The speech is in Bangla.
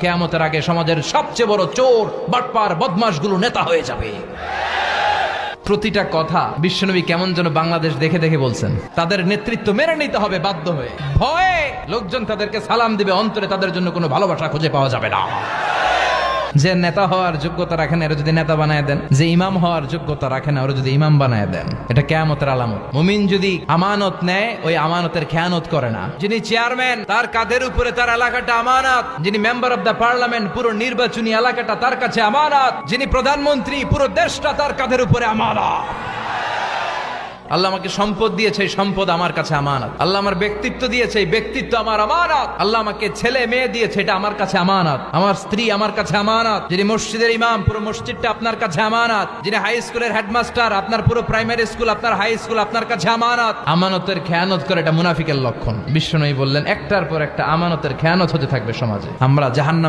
কেয়ামতের আগে সমাজের সবচেয়ে বড় চোর, বাটপার, বদমাশগুলো নেতা হয়ে যাবে। প্রতিটা কথা বিশ্বনবী কেমন যেন বাংলাদেশ দেখে দেখে বলছেন। তাদের নেতৃত্ব মেনে নিতে হবে বাধ্য হয়ে। ভয়ে লোকজন তাদেরকে সালাম দিবে, অন্তরে তাদের জন্য কোনো ভালোবাসা খুঁজে পাওয়া যাবে না। যে নেতা হওয়ার যোগ্যতা রাখেন, এরা যদি নেতা বানায় দেন। যে ইমাম হওয়ার যোগ্যতা রাখেন, ওরা যদি ইমাম বানায় দেন। এটা কেয়ামতের আলামত। মুমিন যদি আমানত নেয়, ওই আমানতের খেয়ানত করে না। যিনি চেয়ারম্যান, তার কাঁধের উপরে তার এলাকাটা আমানত। যিনি মেম্বার অব দ্য পার্লামেন্ট, পুরো নির্বাচনী এলাকাটা তার কাছে আমানত। যিনি প্রধানমন্ত্রী, পুরো দেশটা তার কাঁধের উপরে আমানত। আল্লাহ আমাকে সম্পদ দিয়েছে সম্পদ আমার কাছে আমানত। আল্লাহ আমার ব্যক্তিত্ব দিয়েছে ব্যক্তিত্ব আমার আমানত। আল্লাহ আমাকে ছেলে, মেয়ে দিয়েছে, এটা আমার কাছে আমানত। আমার স্ত্রী আমার কাছে আমানত। যিনি মসজিদের ইমাম, পুরো মসজিদটা আপনার কাছে আমানত। যিনি হাই স্কুলের হেডমাস্টার, আপনার পুরো প্রাইমারি স্কুল, আপনার হাই স্কুল, আপনার কাছে আমানত। আমানতের খেয়ানত করে এটা মুনাফিকের লক্ষণ। বিশ্বনবী বললেন, একটার পর একটা আমানতের খেয়ানত হতে থাকবে সমাজে। আমরা জাহান্নাম